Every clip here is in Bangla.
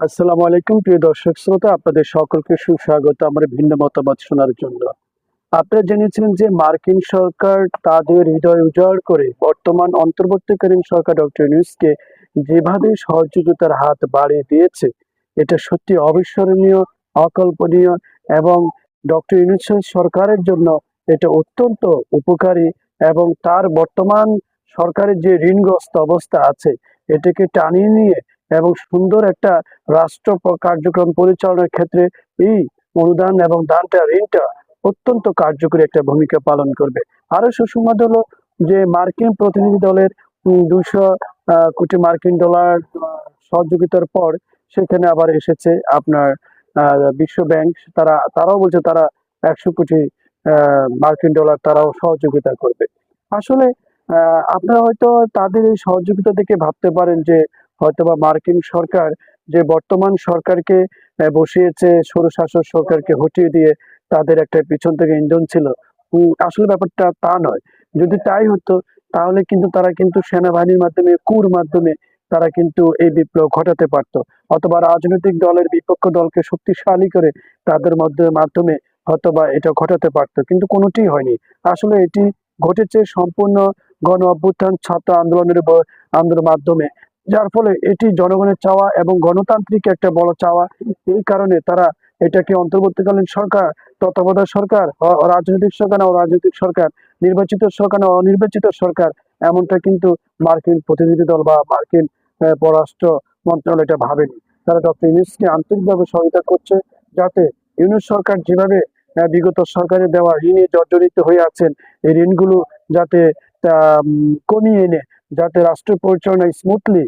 আসসালামু আলাইকুম, প্রিয় দর্শক শ্রোতা, আপনাদের সকলকে সুস্বাগত, আমার ভিন্ন মতামত শোনার জন্য। আপনারা জেনেছেন যে মার্কিন সরকার তাদের হৃদয় উজাড় করে বর্তমান অন্তর্বর্তীকালীন সরকার ডক্টর ইউনুসকে যেভাবে সহযোগিতার হাত বাড়িয়ে দিয়েছে, এটা সত্যি অবিস্মরণীয়, অকল্পনীয় এবং ডক্টর ইউনুসের সরকারের জন্য এটা অত্যন্ত উপকারী এবং তার বর্তমান সরকারের যে ঋণগ্রস্ত অবস্থা আছে, এটাকে টানিয়ে নিয়ে এবং সুন্দর একটা রাষ্ট্র কার্যক্রম পরিচালনার ক্ষেত্রে এই অনুদান এবং দানটা, ঋণটা অত্যন্ত কার্যকরী একটা ভূমিকা পালন করবে। আরও সুসংবাদ হলো যে মার্কিন প্রতিনিধি দলের দুশো কোটি মার্কিন ডলার সহযোগিতার পর সেখানে আবার এসেছে আপনার বিশ্ব ব্যাংক। তারা, তারাও বলছে তারা একশো কোটি মার্কিন ডলার তারাও সহযোগিতা করবে। আসলে আপনারা হয়তো তাদের এই সহযোগিতা থেকে ভাবতে পারেন যে হয়তোবা মার্কিন সরকার যে বর্তমান সরকারকে বসিয়েছে, স্বৈরশাসক সরকারকে হটিয়ে দিয়ে তাদের একটা পিছন থেকে ইন্ধন ছিল। আসলে ব্যাপারটা তা নয়। যদি তাই হতো, তাহলে কিন্তু তারা কিন্তু সেনাবাহিনীর মাধ্যমে, কুর মাধ্যমে তারা কিন্তু এই বিপ্লব ঘটাতে পারত। অথবা রাজনৈতিক দলের বিপক্ষ দলকে শক্তিশালী করে তাদের মধ্যে, মাধ্যমে হয়তোবা এটা ঘটাতে পারত। কিন্তু কোনোটি হয়নি। আসলে এটি ঘটেছে সম্পূর্ণ গণ অভ্যুত্থান ছাত্র আন্দোলনের আন্দোলনের মাধ্যমে। যার ফলে এটি জনগণের চাওয়া এবং গণতান্ত্রিক একটা বড় চাওয়া। এই কারণে তারা এটাকে অন্তর্বর্তীকালীন সরকার, তত্ত্বাবধায়ক সরকার রাজনৈতিক সরকার না রাজনৈতিক সরকার, নির্বাচিত সরকার অনির্বাচিত সরকার এমনটা কিন্তু মার্কিন প্রতিনিধি দল বা মার্কিন পররাষ্ট্র মন্ত্রণালয় এটা ভাবেনি। তারা ডক্টর ইউনুসকে আন্তরিকভাবে সহায়তা করছে যাতে ইউনুস সরকার যেভাবে বিগত সরকারের দেওয়া ঋণে জর্জরিত হয়ে আছেন, এই ঋণগুলো যাতে কমিয়ে এনে যাতে রাষ্ট্র পরিচালনা স্মুথলি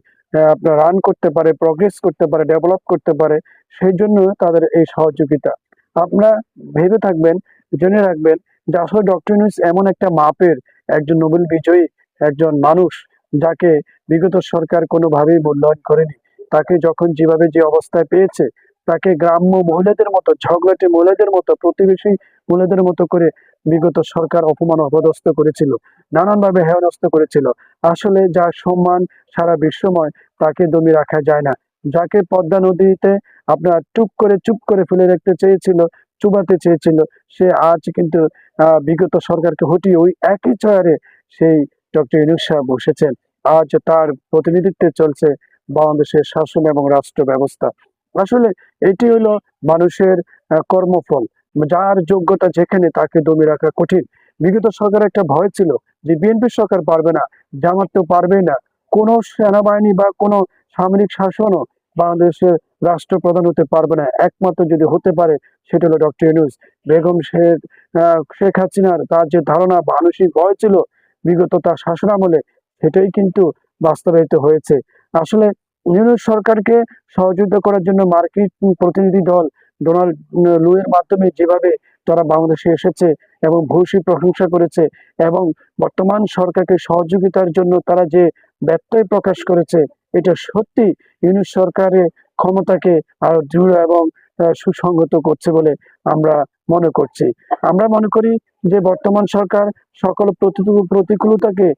আপনার রান করতে পারে প্রগ্রেস করতে পারে ডেভেলপ করতে পারে, সেই জন্য তাদের এই সহযোগিতা। আপনারা ভেবে থাকবেন, জেনে রাখবেন যে আসলে ডক্টর ইউনুস এমন একটা মাপের একজন নোবেল বিজয়ী, একজন মানুষ যাকে বিগত সরকার কোনোভাবেই মূল্যায়ন করেনি। তাকে যখন যেভাবে যে অবস্থায় পেয়েছে, তাকে গ্রাম্য মহিলাদের মতো, ঝগড়াটে মহিলাদের মতো, প্রতিবেশী মহিলাদের মতো করে বিগত সরকার অপমান অপদস্থ করেছিল, নানানভাবে হেয়নস্থ করেছিল। আসলে যার সম্মান সারা বিশ্বময়, তাকে দমিয়ে রাখা যায় না। যাকে পদ্মা নদীতে আপনার টুপ করে চুপ করে ফেলে রাখতে চেয়েছিল, চুবাতে চেয়েছিল, সে আজ কিন্তু বিগত সরকারকে হটিয়ে ওই একই চেয়ারে সেই ডক্টর ইনুস সাহেব বসেছেন। আজ তার প্রতিনিধিত্বে চলছে বাংলাদেশের শাসন এবং রাষ্ট্র ব্যবস্থা। আসলে এটি হলো মানুষের কর্মফল। যার যোগ্যতা যেখানে তাকে দমিয়ে রাখা কঠিন। বিগত সরকার একটা ভয় ছিল যে বিএনপি সরকার পারবে না, জামাত তো পারবে না। কোনো সেনাবাহিনী বা কোনো সামরিক শাসনও বাংলাদেশের রাষ্ট্রপ্রধান হতে পারবে না। একমাত্র যদি হতে পারে সেটা হলো ডক্টর ইউনুস। বেগম শেখ শেখ হাসিনার তার যে ধারণা মানসিক ভয় ছিল বিগত তার শাসনামলে, সেটাই কিন্তু বাস্তবায়িত হয়েছে। আসলে ইউনুস সরকারকে সহযোগিতা করার জন্য মার্কিন প্রতিনিধি দল ডোনাল্ড লুয়ের মাধ্যমে যেভাবে তারা বাংলাদেশে এসেছে এবং ভূয়সী প্রশংসা করেছে এবং বর্তমান সরকারকে সহযোগিতার জন্য তারা যে ব্যত্যয় প্রকাশ করেছে, এটা সত্যি ইউনিট সরকারের ক্ষমতাকে আরও দৃঢ় এবং সুসংহত করছে বলে আমরা মনে করছি। আমরা মনে করি যে বর্তমান সরকার সকল প্রতিকূল- প্রতিকূলতাকে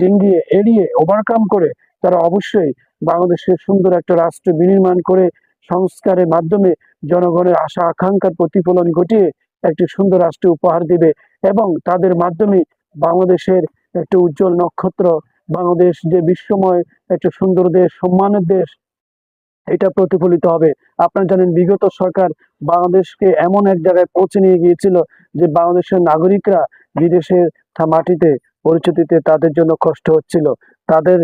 ডিঙ্গিয়ে, এড়িয়ে ওভারকাম করে তারা অবশ্যই বাংলাদেশের সুন্দর একটা রাষ্ট্র বিনির্মাণ করে সংস্কারের মাধ্যমে জনগণের আশা আকাঙ্ক্ষার প্রতিফলন ঘটিয়ে একটি সুন্দর রাষ্ট্র উপহার দিবে এবং তাদের মাধ্যমে বাংলাদেশের একটি উজ্জ্বল নক্ষত্র, বাংলাদেশ যে বিশ্বময়, একটা সুন্দর দেশ, সম্মানের দেশ, এটা প্রতিফলিত হবে। আপনারা জানেন, বিগত সরকার বাংলাদেশকে এমন এক জায়গায় পৌঁছে নিয়ে গিয়েছিল যে বাংলাদেশের নাগরিকরা বিদেশের মাটিতে পরিচিতিতে তাদের জন্য কষ্ট হচ্ছিল। তাদের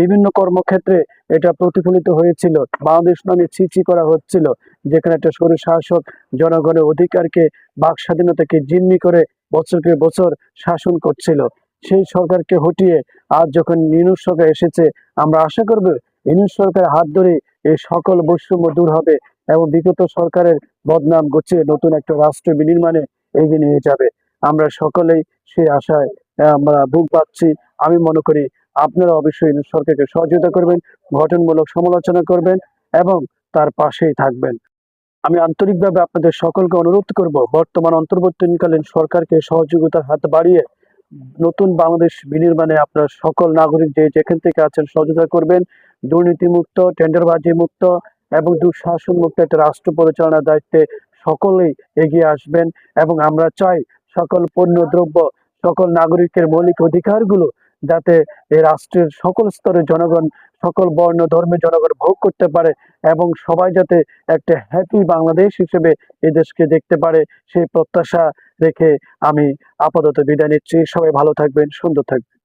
বিভিন্ন কর্মক্ষেত্রে এটা প্রতিফলিত হয়েছিল। বাংলাদেশ নামে ছিচি করা হচ্ছিল। যেখানে একটা শরীর শাসক জনগণের অধিকারকে, বাক স্বাধীনতাকে জিম্মি করে বছরকে বছর শাসন করছিল। সেই সরকারকে হটিয়ে আজ যখন নিউজ সরকার এসেছে, আমরা আশা করব ইউনুস সরকারের হাত ধরে এই সকল বৈষম্য দূর হবে এবং বিগত সরকারের বদনাম গুছিয়ে নতুন একটা রাষ্ট্র বিনির্মাণে এগিয়ে নিয়ে যাবে। আমরা সকলেই সেই আশায় আমরা বুক পাচ্ছি। আমি মনে করি আপনারা অবশ্যই ইউনুস সরকারকে সহযোগিতা করবেন, গঠনমূলক সমালোচনা করবেন এবং তার পাশেই থাকবেন। আমি আন্তরিকভাবে আপনাদের সকলকে অনুরোধ করব, বর্তমান অন্তর্বর্তীকালীন সরকারকে সহযোগিতার হাত বাড়িয়ে নতুন বাংলাদেশ বিনির্মাণে আপনার সকল নাগরিক যে যেখান থেকে আছেন সহযোগিতা করবেন। দুর্নীতিমুক্ত টেন্ডারবাজি মুক্ত এবং দুঃশাসন মুক্ত একটা রাষ্ট্র পরিচালনার দায়িত্বে সকলেই এগিয়ে আসবেন এবং আমরা চাই সকল পণ্য দ্রব্য সকল নাগরিকের মৌলিক অধিকারগুলো যাতে এই রাষ্ট্রের সকল স্তরের জনগণ, সকল বর্ণ ধর্মের জনগণ ভোগ করতে পারে এবং সবাই যাতে একটা হ্যাপি বাংলাদেশ হিসেবে এই দেশকে দেখতে পারে, সেই প্রত্যাশা রেখে আমি আপাতত বিদায় নিচ্ছি। সবাই ভালো থাকবেন, সুন্দর থাকবেন।